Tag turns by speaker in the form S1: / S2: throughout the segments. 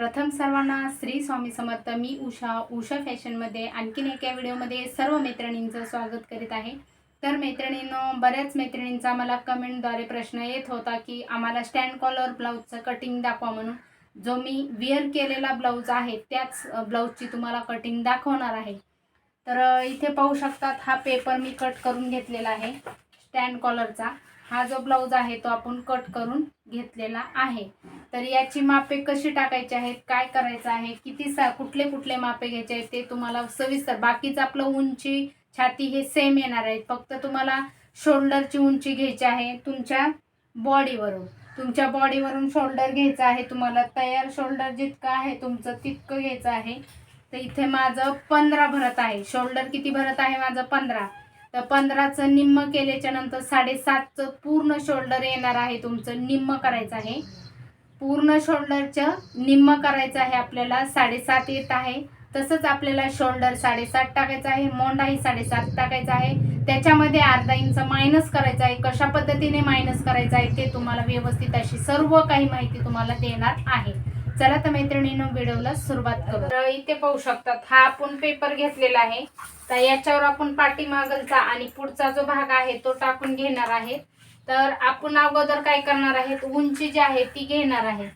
S1: प्रथम सर्वांना श्री स्वामी समर्थ. मी उषा उषा फॅशनमध्ये आणखीन एका व्हिडिओमध्ये सर्व मैत्रिणींचं स्वागत करीत आहे. तर मैत्रिणींनो बऱ्याच मैत्रिणींचा मला कमेंटद्वारे प्रश्न येत होता की आम्हाला स्टँड कॉलर ब्लाऊजचं कटिंग दाखवा म्हणून. जो मी विअर केलेला ब्लाऊज आहे त्याच ब्लाऊजची तुम्हाला कटिंग दाखवणार आहे. तर इथे पाहू शकतात हा पेपर मी कट करून घेतलेला आहे स्टँड कॉलरचा हा जो ब्लाऊज आहे तो आपण कट करून घेतलेला आहे. तर याची मापे कशी टाकायची आहेत काय करायचं आहे किती सा कुठले कुठले मापे घ्यायचे आहेत ते तुम्हाला सविस्तर बाकीचं आपलं उंची छाती हे सेम येणार आहेत. फक्त तुम्हाला शोल्डरची उंची घ्यायची आहे तुमच्या बॉडीवरून तुमच्या बॉडीवरून शोल्डर घ्यायचं आहे तुम्हाला. तयार शोल्डर जितकं आहे तुमचं तितकं घ्यायचं आहे. तर इथे माझं पंधरा भरत आहे. शोल्डर किती भरत आहे? माझं पंधरा. तर पंधराचं निम्म केल्याच्यानंतर साडेसातचं पूर्ण शोल्डर येणार आहे तुमचं निम्म करायचं आहे. पूर्ण शोल्डरचं निम्म करायचं आहे आपल्याला साडेसात येत आहे. तसंच आपल्याला शोल्डर साडेसात टाकायचं आहे मोंडाही साडेसात टाकायचा आहे. त्याच्यामध्ये अर्धा इंच मायनस करायचं आहे. कशा पद्धतीने मायनस करायचं आहे ते तुम्हाला व्यवस्थित अशी सर्व काही माहिती तुम्हाला देणार आहे. चला तर मैत्रिणीनं व्हिडिओला सुरुवात करू. तर इथे पाहू शकतात हा आपण पेपर घेतलेला आहे. तर याच्यावर आपण पाठीमागलचा आणि पुढचा जो भाग आहे तो टाकून घेणार आहे. तर आपण अगोदर काय करणार आहेत उंची जी आहे ती घेणार आहे.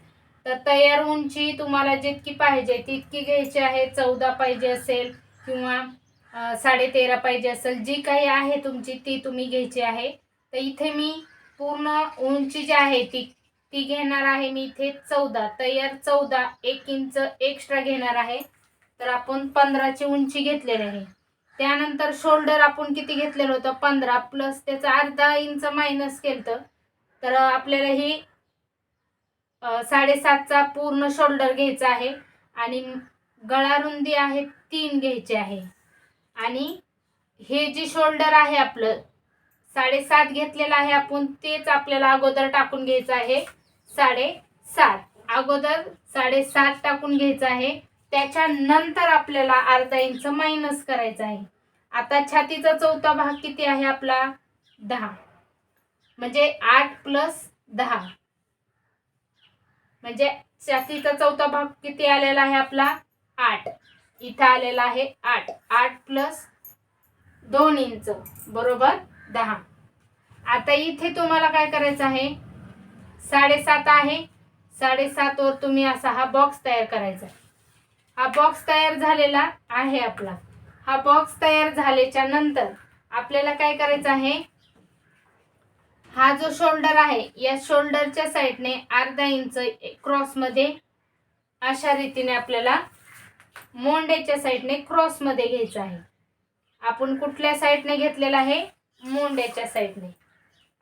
S1: तर तयार उंची तुम्हाला जितकी पाहिजे तितकी घ्यायची आहे. चौदा पाहिजे असेल किंवा साडेतेरा पाहिजे असेल. जी काही आहे तुमची ती तुम्ही घ्यायची आहे. तर इथे मी पूर्ण उंची जी आहे ती ती घेणार आहे मी इथे चौदा. तयार चौदा एक इंच एक्स्ट्रा घेणार आहे. तर आपण पंधराची उंची घेतलेली आहे. त्यानंतर शोल्डर आपण किती घेतलेलं होतं? पंधरा प्लस त्याचा अर्धा इंच मायनस केलं तर आपल्याला ही साडेसातचा पूर्ण शोल्डर घ्यायचा आहे. आणि गळा रुंदी आहे तीन घ्यायची आहे. आणि हे जे शोल्डर आहे आपलं साडेसात घेतलेलं आहे आपण तेच आपल्याला अगोदर टाकून घ्यायचं आहे. साडेसात अगोदर साडेसात टाकून घ्यायचं आहे. त्याच्यानंतर आपल्याला अर्धा इंच मायनस करायचं आहे. आता छातीचा चौथा भाग किती आहे आपला? दहा. म्हणजे आठ प्लस दहा. म्हणजे छातीचा चौथा भाग किती आलेला आहे आपला? आठ. इथं आलेला आहे आठ. आठ प्लस दोन इंच. बरोबर? दहा. आता इथे तुम्हाला काय करायचं आहे? साडेसात आहे. साडेसातवर तुम्ही असा हा बॉक्स तयार करायचा. हा बॉक्स तयार झालेला आहे आपला. हा बॉक्स तयार झाल्याच्यानंतर आपल्याला काय करायचं आहे? हा जो शोल्डर आहे या शोल्डरच्या साईडने अर्धा इंच क्रॉसमध्ये अशा रीतीने आपल्याला मोंड्याच्या साईडने क्रॉसमध्ये घ्यायचं आहे. आपण कुठल्या साईडने घेतलेला आहे? मोंड्याच्या साईडने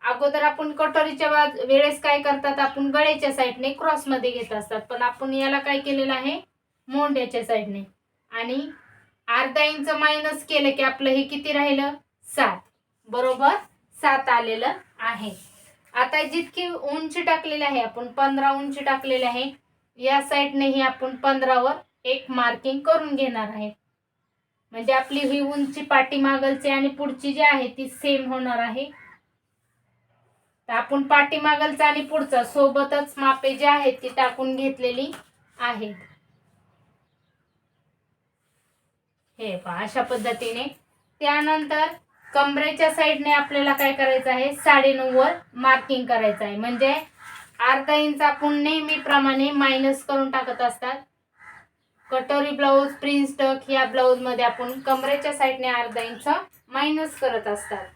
S1: अगोदर आपण कटोरीच्या वेळेस काय करतात आपण गळ्याच्या साईडने क्रॉसमध्ये घेत असतात. पण आपण याला काय केलेलं आहे? मोंड्याच्या साईडने आणि अर्धा इंच मायनस केलं की आपलं हे किती राहिलं? सात. बरोबर सात आलेलं आहे. आता जितकी उंची टाकलेली आहे आपण पंधरा उंची टाकलेली आहे या साईडनेही आपण पंधरावर एक मार्किंग करून घेणार आहे. म्हणजे आपली ही उंची पाठीमागलची आणि पुढची जी आहे ती सेम होणार आहे. तर आपण पाठीमागलचा आणि पुढचा. सोबतच मापे जी आहेत ती टाकून घेतलेली आहेत हे पहा अशा पद्धतीने. त्यानंतर कमरेच्या साईडने आपल्याला काय करायचं आहे? साडेनऊवर मार्किंग करायचं आहे. म्हणजे अर्धा इंच आपण नेहमीप्रमाणे मायनस करून टाकत असतात. कटोरी ब्लाऊज प्रिन्स टक या ब्लाऊजमध्ये आपण कमरेच्या साईडने अर्धा इंच मायनस करत असतात.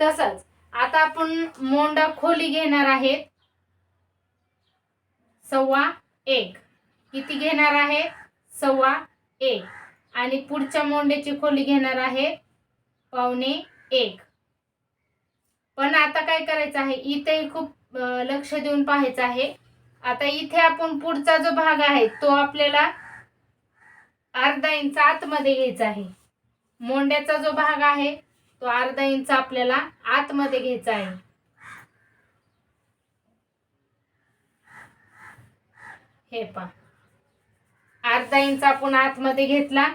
S1: तसंच आता आपण मोंडा खोली घेणार आहेत. सव्वा एक. किती घेणार आहे? सव्वा एक. आणि पुढच्या मोंड्याची खोली घेणार आहे पावणे एक. पण आता काय करायचं आहे? इथेही खूप लक्ष देऊन पाहायचं आहे. आता इथे आपण पुढचा जो भाग आहे तो आपल्याला अर्धा इंच आतमध्ये घ्यायचा आहे. मोंड्याचा जो भाग आहे तो अर्धा इंच आपल्याला आतमध्ये घ्यायचा आहे. हे पा अर्धा इंच आपण आतमध्ये घेतला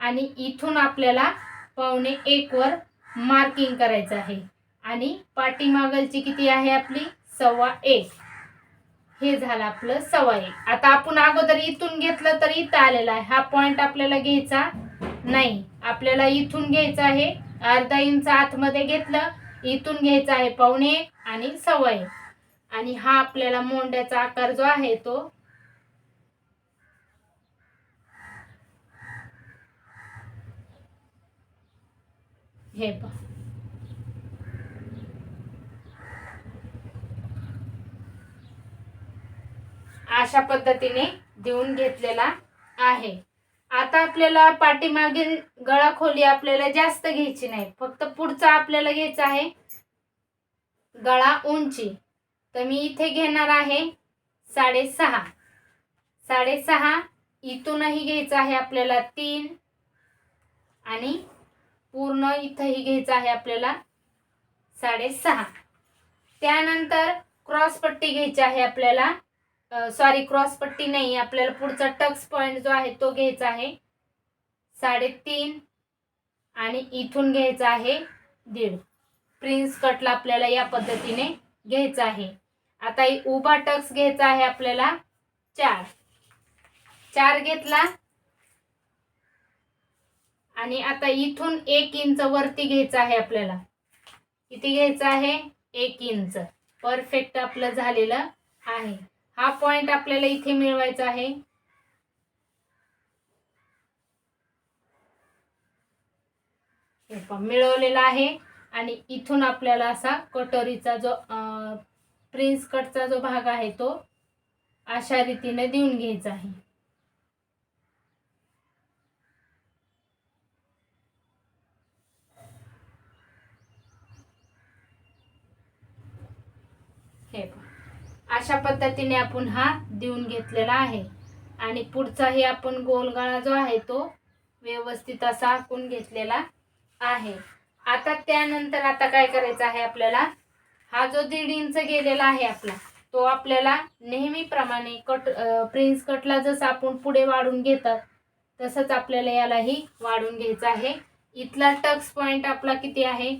S1: आणि इथून आपल्याला पावणे एक वर मार्किंग करायचं आहे. आणि पाठीमागलची किती आहे आपली? सव्वा एक. हे झालं आपलं सव्वा एक. आता आपण अगोदर इथून घेतलं तर इथं आलेला आहे. हा पॉइंट आपल्याला घ्यायचा नाही. आपल्याला इथून घ्यायचा आहे अर्धा इंच आतमध्ये घेतलं इथून घ्यायचं आहे पावणे एक आणि सव्वा एक आणि हा आपल्याला मोंड्याचा आकार जो आहे तो हे पहा. अशा पद्धतीने देऊन घेतलेला आहे. आता आपल्याला पाठीमागील गळा खोली आपल्याला जास्त घ्यायची नाही. फक्त पुढचा आपल्याला घ्यायचा आहे गळा उंची. तर मी इथे घेणार आहे साडेसहा. साडेसहा इथूनही घ्यायचं आहे आपल्याला तीन. आणि पूर्ण इथंही घ्यायचं आहे आपल्याला साडेसहा. त्यानंतर क्रॉस पट्टी घ्यायची आहे आपल्याला. सॉरी क्रॉस पट्टी नाही आपल्याला पुढचा टक्स पॉइंट जो आहे तो घ्यायचा आहे. साडेतीन आणि इथून घ्यायचा आहे दीड. प्रिन्स कटला आपल्याला या पद्धतीने घ्यायचा आहे. आता उभा टक्स घ्यायचा आहे आपल्याला चार. चार घेतला. आणि आता इथून एक इंच वरती घ्यायचं आहे आपल्याला. किती घ्यायचं आहे? एक इंच. परफेक्ट आपलं झालेलं आहे. हा पॉइंट आपल्याला इथे मिळवायचा आहे हे पहा, मिळवलेला आहे. आणि इथून आपल्याला असा कटोरीचा जो प्रिन्स कटचा जो भाग आहे तो अशा रीतीने देऊन घ्यायचा आहे. हे अशा पद्धतीने आपण हा देऊन घेतलेला आहे. आणि पुढचाही आपण गोलगाळा जो आहे तो व्यवस्थित असा आखून घेतलेला आहे. आता त्यानंतर आता काय करायचं आहे आपल्याला? हा जो दीड इंच गेलेला आहे आपला तो आपल्याला नेहमीप्रमाणे कट प्रिन्स कटला जसं आपण पुढे वाढून घेतात तसंच आपल्याला यालाही वाढून घ्यायचं आहे. इथला टक्स पॉइंट आपला किती आहे?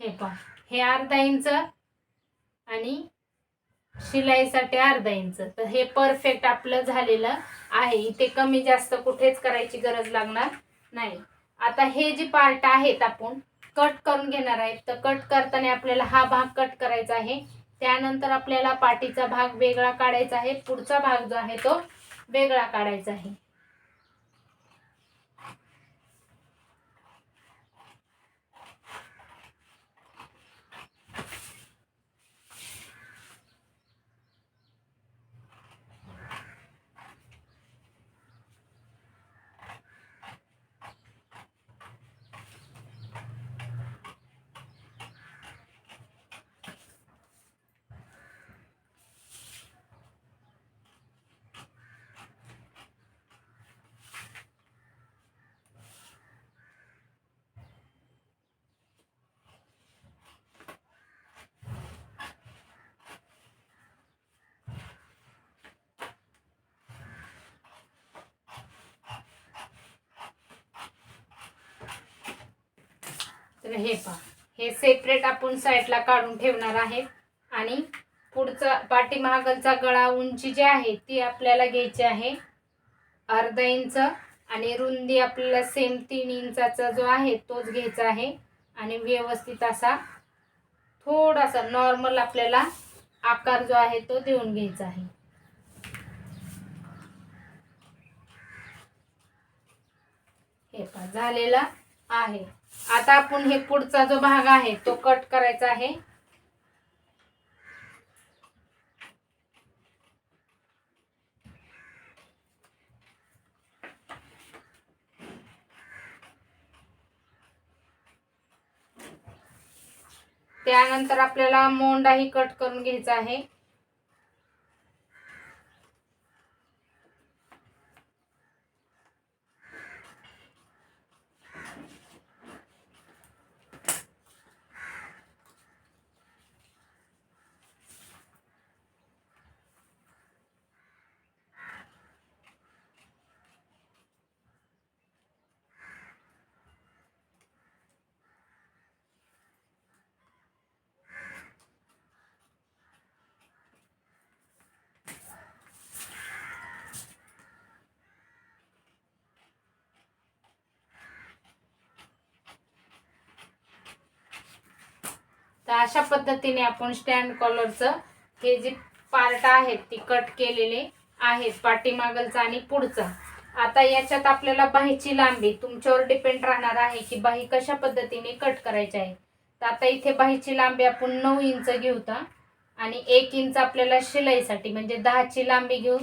S1: हे पण हे अर्धा इंच आणि शिलाईसाठी अर्धा इंच. तर हे परफेक्ट आपलं झालेलं आहे. इथे कमी जास्त कुठेच करायची गरज लागणार नाही. आता हे जे पार्ट आहेत आपण कट करून घेणार आहेत. तर कट करताना आपल्याला हा भाग कट करायचा आहे. त्यानंतर आपल्याला पाठीचा भाग वेगळा काढायचा आहे. पुढचा भाग जो आहे तो वेगळा काढायचा आहे. तर हे पहा. हे सेपरेट आपण साईडला काढून ठेवणार आहे. आणि पुढचा पाठीमागलचा गळा उंची जी आहे ती आपल्याला घ्यायची आहे. अर्धा इंच आणि रुंदी आपल्याला सेम तीन इंचाचा जो आहे तोच घ्यायचा आहे. आणि व्यवस्थित असा थोडासा नॉर्मल आपल्याला आकार जो आहे तो देऊन घ्यायचा आहे. हे पहा झालेला आहे. आता आपण हे पुढचा जो भाग आहे तो कट करायचा आहे. त्यानंतर आपल्याला मोंडाही कट करून घ्यायचा आहे. तर अशा पद्धतीने आपण स्टँड कॉलरचं हे जे पार्ट आहेत ती कट केलेले आहेत पाठीमागलचा आणि पुढचा. आता याच्यात आपल्याला बाहीची लांबी तुमच्यावर डिपेंड राहणार आहे की बाही कशा पद्धतीने कट करायची आहे. तर आता इथे बाहीची लांबी आपण नऊ इंच घेऊ ता आणि एक इंच आपल्याला शिलाईसाठी म्हणजे दहाची लांबी घेऊ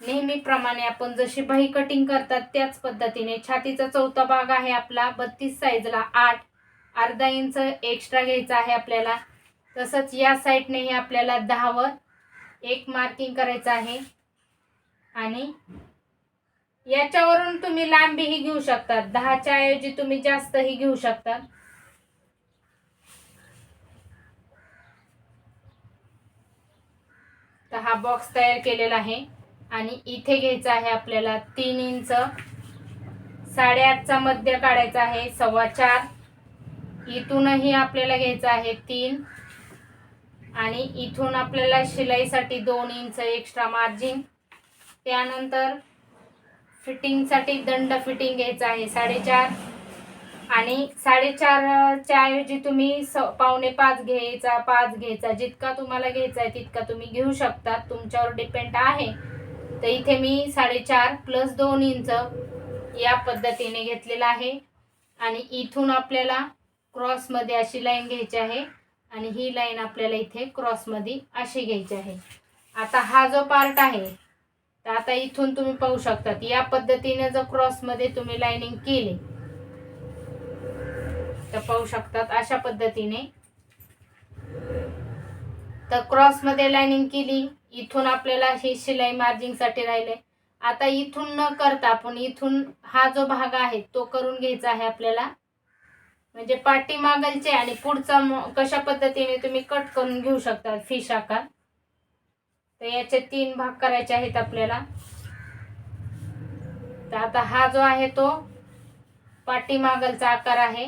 S1: नेहमीप्रमाणे आपण जशी बाही कटिंग करतात त्याच पद्धतीने छातीचा चौथा भाग आहे आपला बत्तीस साईजला आठ अर्धा इंच एक्स्ट्रा घ्यायचा आहे आपल्याला. तसंच या साईडनेही आपल्याला दहावर एक मार्किंग करायचं आहे. आणि याच्यावरून तुम्ही लांबीही घेऊ शकतात. दहाच्या ऐवजी तुम्ही जास्तही घेऊ शकतात. तर हा बॉक्स तयार केलेला आहे. आणि इथे घ्यायचा आहे आपल्याला तीन इंच. साडेआठचा मध्य काढायचा आहे. सव्वा चार. इथूनही आपल्याला घ्यायचं आहे तीन. आणि इथून आपल्याला शिलाईसाठी दोन इंच एक्स्ट्रा मार्जिन त्यानंतर फिटिंगसाठी दंड फिटिंग घ्यायचं आहे साडेचार. आणि साडेचारच्या ऐवजी तुम्ही स पावणे पाच घ्यायचा पाच घ्यायचा. जितका तुम्हाला घ्यायचा आहे तितका तुम्ही घेऊ शकता तुमच्यावर डिपेंड आहे. तर इथे मी साडेचार प्लस दोन इंच या पद्धतीने घेतलेला आहे. आणि इथून आपल्याला क्रॉसमध्ये अशी लाईन घ्यायची आहे. आणि ही लाईन आपल्याला इथे क्रॉसमध्ये अशी घ्यायची आहे. आता हा जो पार्ट आहे तर आता इथून तुम्ही पाहू शकतात या पद्धतीने जर क्रॉसमध्ये तुम्ही लाईनिंग केली तर पाहू शकतात अशा पद्धतीने. तर क्रॉसमध्ये लाईनिंग केली इथून आपल्याला ही शिलाई मार्जिंगसाठी राहिले. आता इथून न करता आपण इथून हा जो भाग आहे तो करून घ्यायचा आहे आपल्याला. म्हणजे पाठी मागलचे आणि पुढचा कशा पद्धतीने तुम्ही कट करून घेऊ शकता फिश आकार? तर याचे तीन भाग करायचे आहेत आपल्याला. तर आता हा जो आहे तो पाठीमागलचा आकार आहे.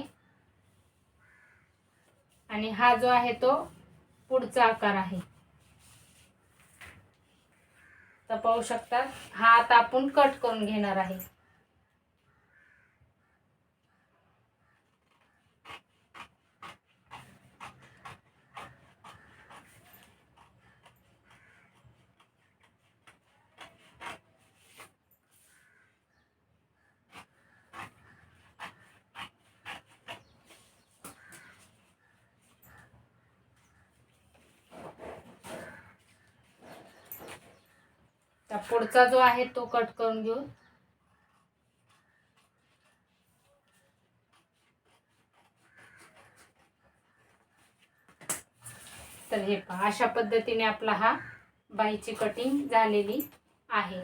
S1: आणि हा जो आहे तो पुढचा आकार आहे. तर पाहू शकता हा आता आपण कट करून घेणार आहे. त्या पुढचा जो आहे तो कट करून घेऊ. तर हे पहा अशा पद्धतीने आपला हा बाईची कटिंग झालेली आहे.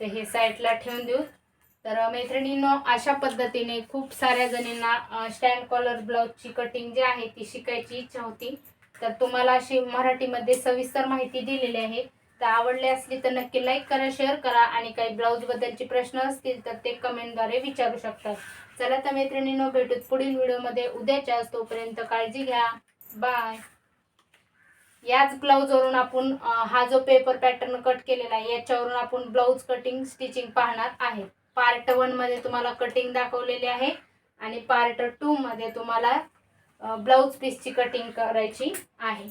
S1: तर हे साईडला ठेवून देऊ. तर मैत्रिणींनो अशा पद्धतीने खूप साऱ्या जणींना स्टँड कॉलर ब्लाऊजची कटिंग जी आहे ती शिकायची इच्छा होती. तर तुम्हाला अशी मराठीमध्ये सविस्तर माहिती दिलेली आहे. तर आवडली असली तर नक्की लाईक करा शेअर करा आणि काही ब्लाऊज बद्दलचे प्रश्न असतील तर ते कमेंटद्वारे विचारू शकतात. चला तर मैत्रिणींनो भेटूत पुढील व्हिडिओमध्ये उद्याच्या तोपर्यंत काळजी घ्या. बाय याच ब्लाऊजवरून आपण हा जो पेपर पॅटर्न कट केलेला आहे याच्यावरून आपण ब्लाऊज कटिंग स्टिचिंग पाहणार आहे. पार्ट वनमध्ये तुम्हाला कटिंग दाखवलेली आहे आणि पार्ट टूमध्ये तुम्हाला ब्लाऊज पीसची कटिंग करायची आहे.